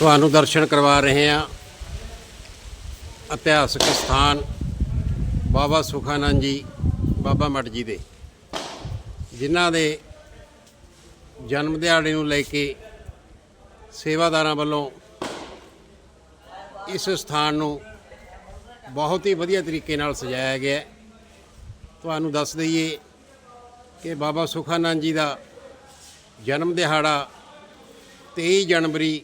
ਤੁਹਾਨੂੰ ਦਰਸ਼ਨ ਕਰਵਾ ਰਹੇ ਹਾਂ। ਇਤਿਹਾਸਕ ਸਥਾਨ ਬਾਬਾ ਸੁਖਾਨੰਦ ਜੀ, ਬਾਬਾ ਮੱਟ ਜੀ ਦੇ। ਜਿਨ੍ਹਾਂ ਦੇ ਜਨਮ ਦਿਹਾੜੇ ਨੂੰ ਲੈ ਕੇ ਸੇਵਾਦਾਰਾਂ ਵੱਲੋਂ ਇਸ ਸਥਾਨ ਨੂੰ ਬਹੁਤ ਹੀ ਵਧੀਆ ਤਰੀਕੇ ਨਾਲ ਸਜਾਇਆ ਗਿਆ ਹੈ। ਤੁਹਾਨੂੰ ਦੱਸ ਦਈਏ ਕਿ ਬਾਬਾ ਸੁਖਾਨੰਦ ਜੀ ਦਾ ਜਨਮ ਦਿਹਾੜਾ 23 ਜਨਵਰੀ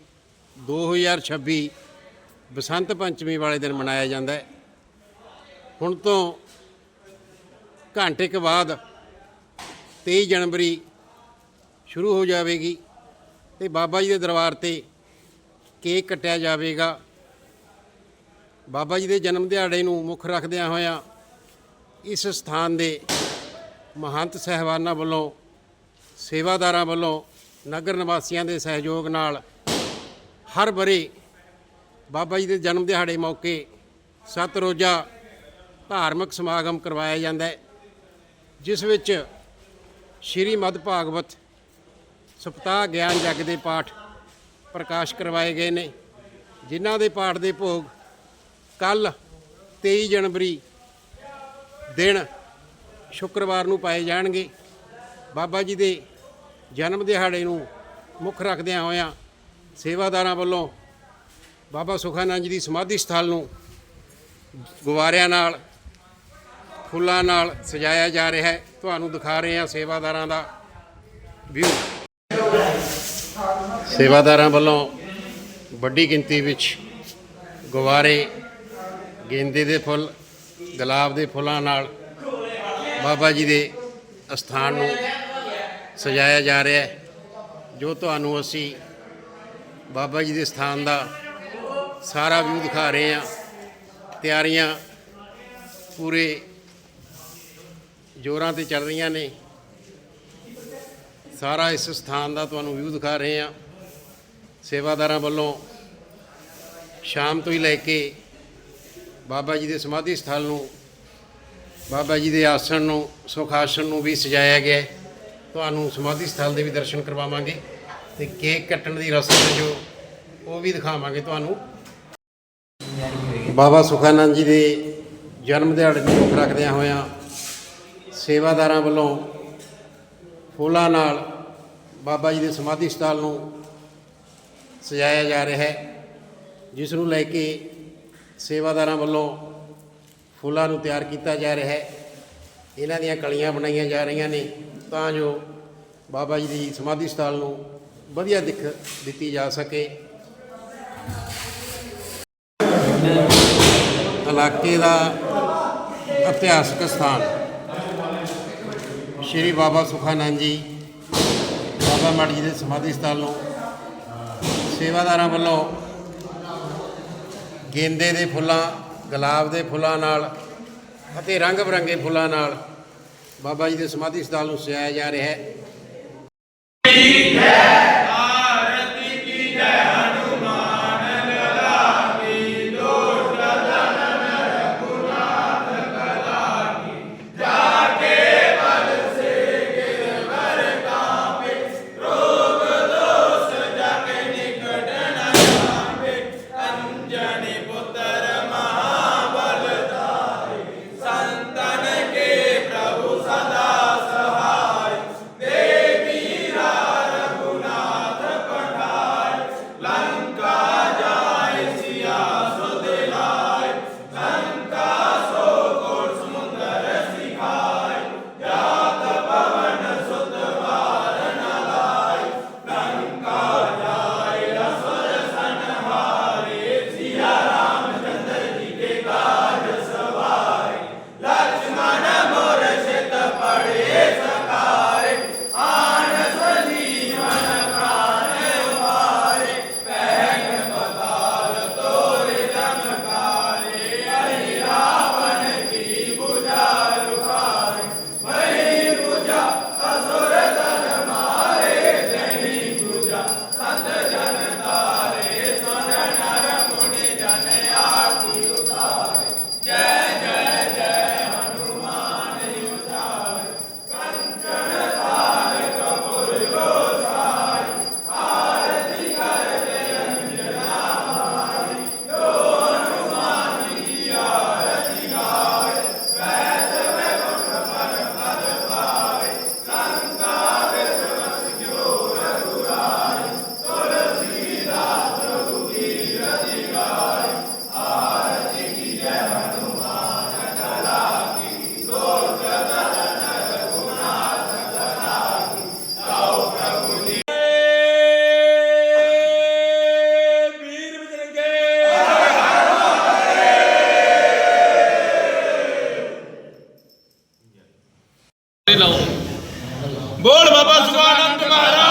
2026 ਬਸੰਤ ਪੰਚਮੀ ਵਾਲੇ ਦਿਨ ਮਨਾਇਆ ਜਾਂਦਾ ਹੈ। ਹੁਣ ਤੋਂ ਘੰਟੇ ਕੁ ਬਾਅਦ 23 ਜਨਵਰੀ ਸ਼ੁਰੂ ਹੋ ਜਾਵੇਗੀ ਤੇ ਬਾਬਾ ਜੀ ਦੇ ਦਰਬਾਰ ਤੇ ਕੇਕ ਕੱਟਿਆ ਜਾਵੇਗਾ। ਬਾਬਾ ਜੀ ਦੇ ਜਨਮ ਦਿਹਾੜੇ ਨੂੰ ਮੁੱਖ ਰੱਖਦਿਆਂ ਹੋਇਆਂ ਇਸ ਸਥਾਨ ਦੇ ਮਹੰਤ ਸਹਿਬਾਨਾਂ ਵੱਲੋਂ ਸੇਵਾਦਾਰਾਂ ਵੱਲੋਂ ਨਗਰ ਨਿਵਾਸੀਆਂ ਦੇ ਸਹਿਯੋਗ ਨਾਲ ਹਰ ਬਰੇ ਬਾਬਾ ਜੀ ਦੇ ਜਨਮ ਦਿਹਾੜੇ ਮੌਕੇ ਸੱਤ ਰੋਜ਼ਾ ਧਾਰਮਿਕ ਸਮਾਗਮ ਕਰਵਾਇਆ ਜਾਂਦਾ ਹੈ, ਜਿਸ ਵਿੱਚ ਸ਼੍ਰੀ ਮਦ ਭਾਗਵਤ ਸਪਤਾਹ ਗਿਆਨ ਜਗ ਦੇ ਪਾਠ ਪ੍ਰਕਾਸ਼ ਕਰਵਾਏ ਗਏ ਨੇ, ਜਿਨ੍ਹਾਂ ਦੇ ਪਾਠ ਦੇ ਭੋਗ ਕੱਲ 23 ਜਨਵਰੀ ਦਿਨ ਸ਼ੁੱਕਰਵਾਰ ਨੂੰ ਪਾਏ ਜਾਣਗੇ। ਬਾਬਾ ਜੀ ਦੇ ਜਨਮ ਦਿਹਾੜੇ ਨੂੰ ਮੁੱਖ ਰੱਖਦਿਆਂ ਹੋਇਆਂ ਸੇਵਾਦਾਰਾਂ ਵੱਲੋਂ ਬਾਬਾ ਸੁਖਾਨੰਦ ਜੀ ਦੀ ਸਮਾਧੀ ਸਥਲ ਨੂੰ ਗੁਬਾਰਿਆਂ ਨਾਲ, ਫੁੱਲਾਂ ਨਾਲ ਸਜਾਇਆ ਜਾ ਰਿਹਾ ਹੈ। ਤੁਹਾਨੂੰ ਦਿਖਾ ਰਹੇ ਹਾਂ ਸੇਵਾਦਾਰਾਂ ਦਾ ਵਿਊ। ਸੇਵਾਦਾਰਾਂ ਵੱਲੋਂ ਵੱਡੀ ਗਿਣਤੀ ਵਿੱਚ ਗੁਬਾਰੇ ਗੇਂਦੇ ਦੇ ਫੁੱਲ, ਗੁਲਾਬ ਦੇ ਫੁੱਲਾਂ ਨਾਲ ਬਾਬਾ ਜੀ ਦੇ ਅਸਥਾਨ ਨੂੰ ਸਜਾਇਆ ਜਾ ਰਿਹਾ ਹੈ, ਜੋ ਤੁਹਾਨੂੰ ਅਸੀਂ ਬਾਬਾ ਜੀ ਦੇ ਸਥਾਨ ਦਾ ਸਾਰਾ ਵਿਊ ਦਿਖਾ ਰਹੇ ਹਾਂ। ਤਿਆਰੀਆਂ ਪੂਰੇ ਜੋਰਾਂ ਤੇ ਚੱਲ ਰਹੀਆਂ ਨੇ। ਸਾਰਾ ਇਸ ਸਥਾਨ ਦਾ ਤੁਹਾਨੂੰ ਵਿਊ ਦਿਖਾ ਰਹੇ ਹਾਂ। ਸੇਵਾਦਾਰਾਂ ਵੱਲੋਂ ਸ਼ਾਮ ਤੋਂ ਹੀ ਲੈ ਕੇ ਬਾਬਾ ਜੀ ਦੇ ਸਮਾਧੀ ਸਥਲ ਨੂੰ, ਬਾਬਾ ਜੀ ਦੇ ਆਸਣ ਨੂੰ, ਸੁਖ ਆਸਣ ਨੂੰ ਵੀ ਸਜਾਇਆ ਗਿਆ ਤੁਹਾਨੂੰ ਸਮਾਧੀ ਸਥਲ ਦੇ ਵੀ ਦਰਸ਼ਨ ਕਰਵਾਵਾਂਗੇ। ਤੇ ਕੇਕ ਕੱਟਣ ਦੀ ਰਸਮ ਹੈ ਜੋ, ਉਹ ਵੀ ਦਿਖਾਵਾਂਗੇ ਤੁਹਾਨੂੰ। ਬਾਬਾ ਸੁਖਾਨੰਦ ਜੀ ਦੇ ਜਨਮ ਦਿਹਾੜੇ ਨੂੰ ਮੁੱਖ ਰੱਖਦਿਆਂ ਹੋਇਆਂ ਸੇਵਾਦਾਰਾਂ ਵੱਲੋਂ ਫੁੱਲਾਂ ਨਾਲ ਬਾਬਾ ਜੀ ਦੇ ਸਮਾਧੀ ਸਥਾਨ ਨੂੰ ਸਜਾਇਆ ਜਾ ਰਿਹਾ ਹੈ, ਜਿਸ ਨੂੰ ਲੈ ਕੇ ਸੇਵਾਦਾਰਾਂ ਵੱਲੋਂ ਫੁੱਲਾਂ ਨੂੰ ਤਿਆਰ ਕੀਤਾ ਜਾ ਰਿਹਾ ਹੈ। ਇਹਨਾਂ ਦੀਆਂ ਕਲੀਆਂ ਬਣਾਈਆਂ ਜਾ ਰਹੀਆਂ ਨੇ, ਤਾਂ ਜੋ ਬਾਬਾ ਜੀ ਦੀ ਸਮਾਧੀ ਸਥਲ ਨੂੰ ਵਧੀਆ ਦਿੱਖ ਦਿੱਤੀ ਜਾ ਸਕੇ। ਇਲਾਕੇ ਦਾ ਇਤਿਹਾਸਕ ਸਥਾਨ ਸ਼੍ਰੀ ਬਾਬਾ ਸੁਖਾਨੰਦ ਜੀ, ਬਾਬਾ ਮੜ ਜੀ ਦੇ ਸਮਾਧੀ ਸਥਾਨ ਨੂੰ। ਸੇਵਾਦਾਰਾਂ ਵੱਲੋਂ ਗੇਂਦੇ ਦੇ ਫੁੱਲਾਂ, ਗੁਲਾਬ ਦੇ ਫੁੱਲਾਂ ਨਾਲ ਅਤੇ ਰੰਗ ਬਰੰਗੇ ਫੁੱਲਾਂ ਨਾਲ ਬਾਬਾ ਜੀ ਦੇ ਸਮਾਧੀ ਸਥਾਨ ਨੂੰ ਸਜਾਇਆ ਜਾ ਰਿਹਾ ਹੈ। बोल बाबा सुभानंद महाराज.